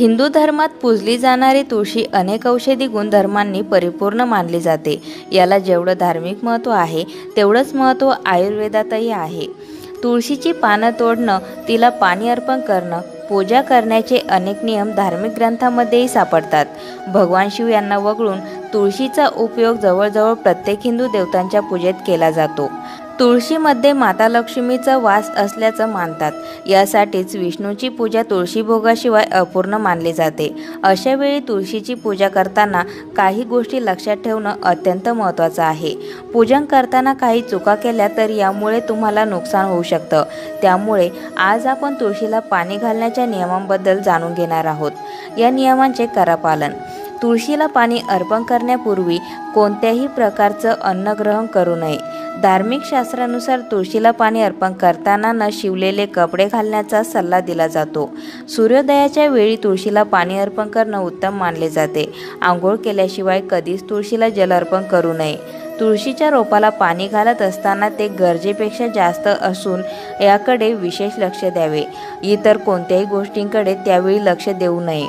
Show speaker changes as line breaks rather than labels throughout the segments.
हिंदू धर्मात पूजली जाणारी तुळशी अनेक औषधी गुणधर्मांनी परिपूर्ण मानली जाते. याला जेवढं धार्मिक महत्त्व आहे तेवढंच महत्त्व आयुर्वेदातही आहे. तुळशीची पानं तोडणं तिला पाणी अर्पण करणं पूजा करण्याचे अनेक नियम धार्मिक ग्रंथामध्येही सापडतात. भगवान शिव यांना वगळून तुळशीचा उपयोग जवळजवळ प्रत्येक हिंदू देवतांच्या पूजेत केला जातो. तुळशीमध्ये माता लक्ष्मीचा वास असल्याचं मानतात. यासाठीच विष्णूची पूजा तुळशी भोगाशिवाय अपूर्ण मानली जाते. अशा वेळी तुळशीची पूजा करताना काही गोष्टी लक्षात ठेवणं अत्यंत महत्त्वाचं आहे. पूजन करताना काही चुका केल्या तर यामुळे तुम्हाला नुकसान होऊ शकतं. त्यामुळे आज आपण तुळशीला पाणी घालण्याच्या नियमांबद्दल जाणून घेणार आहोत. या नियमांचे करा पालन. तुळशीला पाणी अर्पण करण्यापूर्वी कोणत्याही प्रकारचं अन्न ग्रहण करू नये. धार्मिक शास्त्रानुसार तुळशीला पाणी अर्पण करताना न शिवलेले कपडे घालण्याचा सल्ला दिला जातो. सूर्योदयाच्या वेळी तुळशीला पाणी अर्पण करणं उत्तम मानले जाते. आंघोळ केल्याशिवाय कधीच तुळशीला जल अर्पण करू नये. तुळशीच्या रोपाला पाणी घालत असताना ते गरजेपेक्षा जास्त असून याकडे विशेष लक्ष द्यावे. इतर कोणत्याही गोष्टींकडे त्यावेळी लक्ष देऊ नये.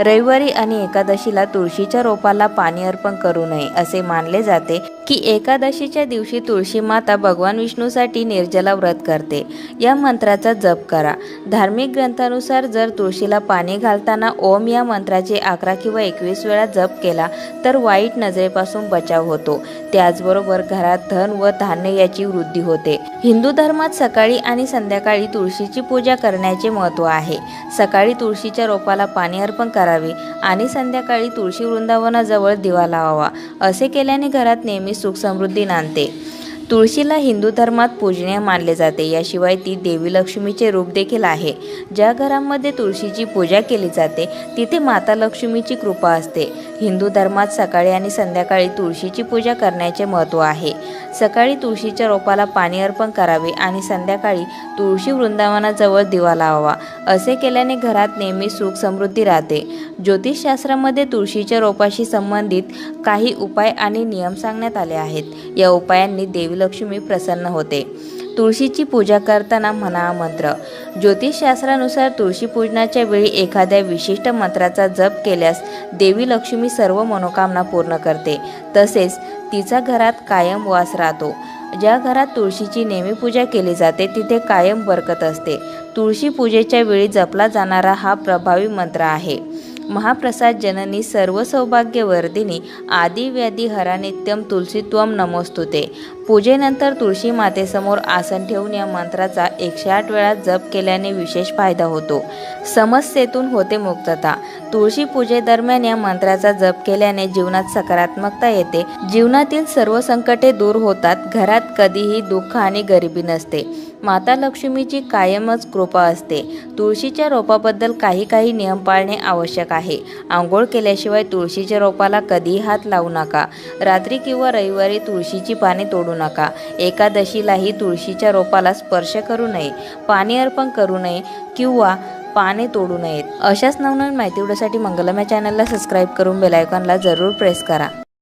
रविवारी आणि एकादशीला तुळशीच्या रोपाला पाणी अर्पण करू नये असे मानले जाते. की एकादशीच्या दिवशी तुळशी माता भगवान विष्णूसाठी निर्जला व्रत करते. या मंत्राचा जप करा. धार्मिक ग्रंथानुसार जर तुळशीला पाणी घालताना ओम या मंत्राचे अकरा किंवा एकवीस वेळा जप केला तर वाईट नजरेपासून बचाव होतो. त्याचबरोबर घरात धन व धान्य याची वृद्धी होते. हिंदू धर्मात सकाळी आणि संध्याकाळी तुळशीची पूजा करण्याचे महत्त्व आहे. सकाळी तुळशीच्या रोपाला पाणी अर्पण करावे आणि संध्याकाळी तुळशी वृंदावनाजवळ दिवा लावावा. असे केल्याने घरात नेहमी सुख समृद्धी नांदते तुळशीला हिंदू धर्मात पूजनीय मानले जाते. याशिवाय ती देवी लक्ष्मीचे रूप देखील आहे. ज्या घरांमध्ये तुळशीची पूजा केली जाते तिथे माता लक्ष्मीची कृपा असते. हिंदू धर्मात सकाळी आणि संध्याकाळी तुळशीची पूजा करण्याचे महत्त्व आहे. सकाळी तुळशीच्या रोपाला पाणी अर्पण करावे आणि संध्याकाळी तुळशी वृंदावनाजवळ दिवा लावावा. असे केल्याने घरात नेहमी सुख समृद्धी राहते. ज्योतिषशास्त्रामध्ये तुळशीच्या रोपाशी संबंधित काही उपाय आणि नियम सांगण्यात आले आहेत. या उपायांनी देवी लक्ष्मी प्रसन्न होते. तुळशीची पूजा करताना म्हणा मंत्र. ज्योतिषशास्त्रानुसार तुळशी पूजनाच्या वेळी एखाद्या विशिष्ट मंत्राचा जप केल्यास देवी लक्ष्मी सर्व मनोकामना पूर्ण करते. तसेच तिचा घरात कायम वास राहतो. ज्या घरात तुळशीची नेहमी पूजा केली जाते तिथे कायम बरकत असते. तुळशी पूजेच्या वेळी जपला जाणारा हा प्रभावी मंत्र आहे. महाप्रसाद जननी सर्व सौभाग्य वर्धिनी आदि व्याधी हरानित्यम तुलसीत्वम नमोस्तुते. पूजेनंतर तुळशी मातेसमोर आसन ठेवून या मंत्राचा एकशे आठ वेळा जप केल्याने विशेष फायदा होतो. समस्येतून होते मुक्तता. तुळशी पूजेदरम्यान या मंत्राचा जप केल्याने जीवनात सकारात्मकता येते. जीवनातील सर्व संकटे दूर होतात. घरात कधीही दुःख आणि गरिबी नसते. माता लक्ष्मीची कायमच कृपा असते. तुळशीच्या रोपाबद्दल काही काही नियम पाळणे आवश्यक आहे. आंघोळ केल्याशिवाय तुळशीच्या रोपाला कधीही हात लावू नका. रात्री किंवा रविवारी तुळशीची पाने तोडू नका. एकादशीलाही तुळशीच्या रोपाला स्पर्श करू नये पाणी अर्पण करू नये किंवा पाने तोडू नयेत. अशाच नवनवीन माहिती उडसाठी मंगलम्या चॅनलला सबस्क्राईब करून बेलायकॉनला जरूर प्रेस करा.